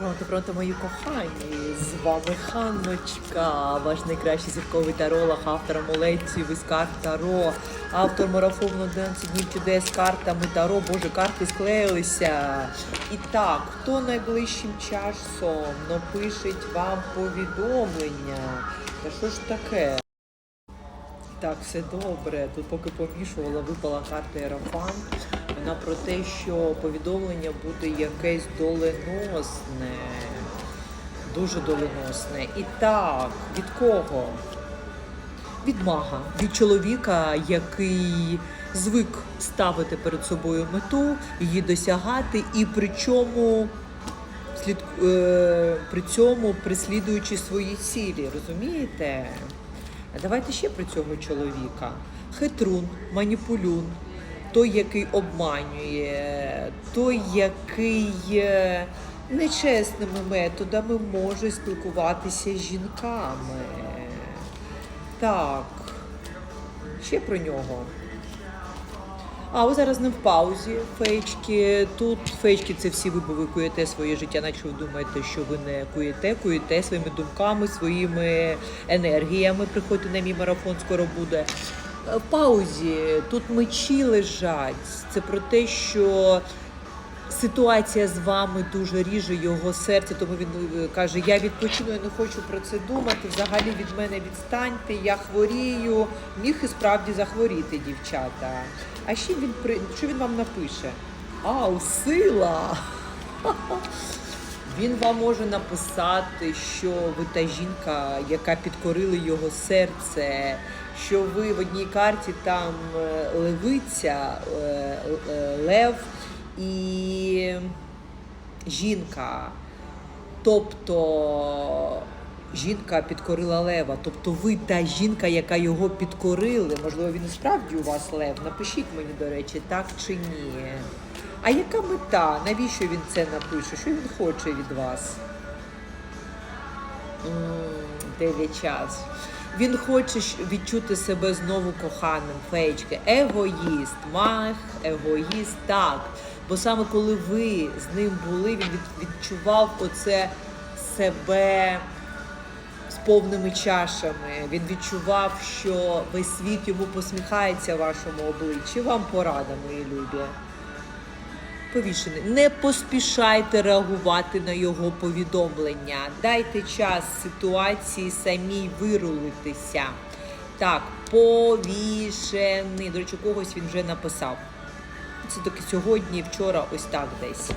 Пронто, пронто, мої кохані! З вами Ханночка, ваш найкращий зірковий таролог, автор амулетів із карт Таро, автор марафону 11 днів чудес з картами Таро. Боже, карти склеїлися. І так, хто найближчим часом напишеть вам повідомлення? Та що ж таке? Так, все добре. Тут поки помішувала, випала карта Ерафан. Вона про те, що повідомлення буде якесь доленосне. Дуже доленосне. І так, від кого? Від мага, від чоловіка, який звик ставити перед собою мету, її досягати, і причому слід, е, при цьому прислідуючи свої цілі, розумієте? Давайте ще про цього чоловіка. Хитрун, маніпулюн, той, який обманює, той, який нечесними методами може спілкуватися з жінками. Так, ще про нього. А ви зараз не в паузі. Фейчки. Тут фейчки це всі ви, бо ви куєте своє життя, наче ви думаєте, що ви не куєте, куєте своїми думками, своїми енергіями. Приходьте на мій марафон, скоро буде. Е, паузі тут мечі лежать. Це про те, що ситуація з вами дуже ріже його серце, тому він е, каже: Я відпочину, я не хочу про це думати. Взагалі від мене відстаньте, я хворію. Міг і справді захворіти, дівчата. А ще він при що він вам напише? Ау, сила! Він вам може написати, що ви та жінка, яка підкорила його серце, що ви в одній карті там е, левиця, е, е, лев і жінка. Тобто жінка підкорила лева. Тобто ви та жінка, яка його підкорили. Можливо, він справді у вас лев. Напишіть мені, до речі, так чи ні. А яка мета? Навіщо він це напише? Що він хоче від вас? Дев'ять час. Він хоче відчути себе знову коханим, феєчки. Егоїст, мах, егоїст, так. Бо саме коли ви з ним були, він відчував оце себе з повними чашами. Він відчував, що весь світ йому посміхається вашому обличчі. Вам порада, мої любі повішений. Не поспішайте реагувати на його повідомлення. Дайте час ситуації самій вирулитися. Так, повішений. До речі, когось він вже написав. Це таки сьогодні, вчора, ось так десь.